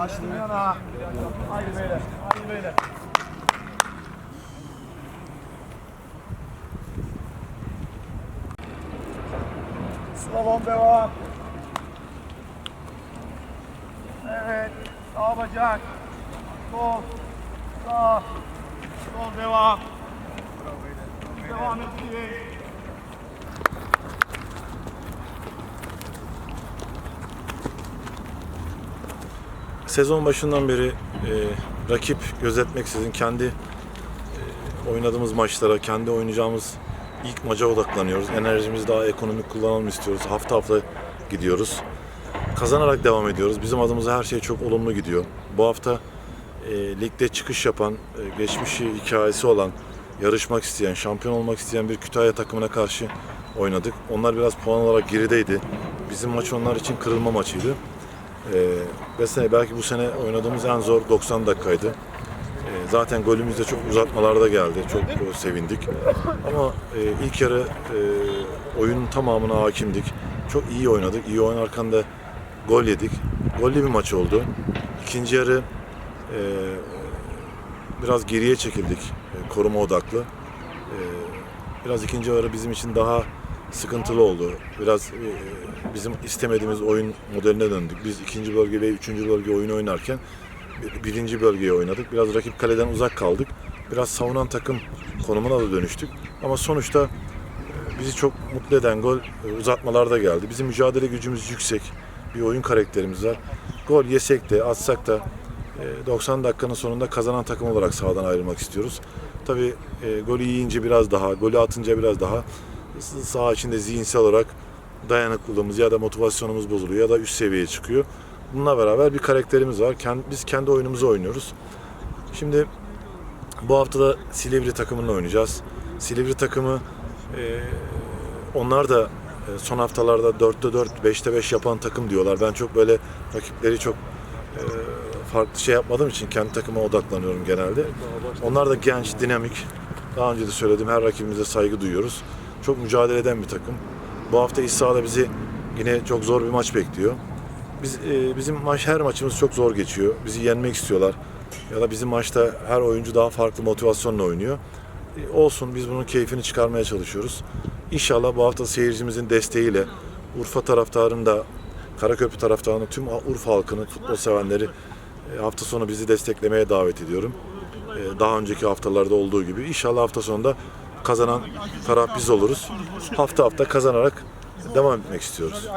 Açtım yana. Haydi beyler. Haydi beyler. Slalom devam. Evet. Sağ bacak. Sol. Sağ. Sol devam. Devam et. Sezon başından beri e, rakip gözetmeksizin kendi e, oynadığımız maçlara, kendi oynayacağımız ilk maça odaklanıyoruz. Enerjimizi daha ekonomik kullanalım istiyoruz. Hafta hafta gidiyoruz. Kazanarak devam ediyoruz. Bizim adımıza her şey çok olumlu gidiyor. Bu hafta e, ligde çıkış yapan, e, geçmişi hikayesi olan, yarışmak isteyen, şampiyon olmak isteyen bir Kütahya takımına karşı oynadık. Onlar biraz puan olarak gerideydi. Bizim maç onlar için kırılma maçıydı. Ee, belki bu sene oynadığımız en zor 90 dakikaydı. Ee, zaten golümüz de çok uzatmalarda geldi. Çok e, sevindik. Ama e, ilk yarı e, oyunun tamamına hakimdik. Çok iyi oynadık. İyi oynarken de gol yedik. Gollü bir maç oldu. İkinci yarı e, biraz geriye çekildik. E, koruma odaklı. E, biraz ikinci yarı bizim için daha sıkıntılı oldu. Biraz e, bizim istemediğimiz oyun modeline döndük. Biz ikinci bölge ve üçüncü bölge oyunu oynarken bir- birinci bölgeye oynadık. Biraz rakip kaleden uzak kaldık. Biraz savunan takım konumuna da dönüştük. Ama sonuçta bizi çok mutlu eden gol uzatmalarda geldi. Bizim mücadele gücümüz yüksek. Bir oyun karakterimiz var. Gol yesek de atsak da 90 dakikanın sonunda kazanan takım olarak sahadan ayrılmak istiyoruz. Tabii e, golü yiyince biraz daha, golü atınca biraz daha saha içinde zihinsel olarak dayanıklılığımız ya da motivasyonumuz bozuluyor ya da üst seviyeye çıkıyor. Bununla beraber bir karakterimiz var. Kend- Biz kendi oyunumuzu oynuyoruz. Şimdi bu hafta da Silivri takımıyla oynayacağız. Silivri takımı e, onlar da e, son haftalarda 4'te 4, 5'te 5 yapan takım diyorlar. Ben çok böyle rakipleri çok e, farklı şey yapmadığım için kendi takıma odaklanıyorum genelde. Onlar da genç, dinamik. Daha önce de söyledim her rakibimize saygı duyuyoruz. Çok mücadele eden bir takım. Bu hafta iç sahada bizi yine çok zor bir maç bekliyor. Biz e, bizim maç her maçımız çok zor geçiyor. Bizi yenmek istiyorlar. Ya da bizim maçta her oyuncu daha farklı motivasyonla oynuyor. E, olsun biz bunun keyfini çıkarmaya çalışıyoruz. İnşallah bu hafta seyircimizin desteğiyle Urfa taraftarını da Karaköprü taraftarını tüm Urfa halkını, futbol sevenleri hafta sonu bizi desteklemeye davet ediyorum. E, Daha önceki haftalarda olduğu gibi. İnşallah hafta sonunda kazanan taraf biz oluruz. Hafta hafta kazanarak devam etmek istiyoruz.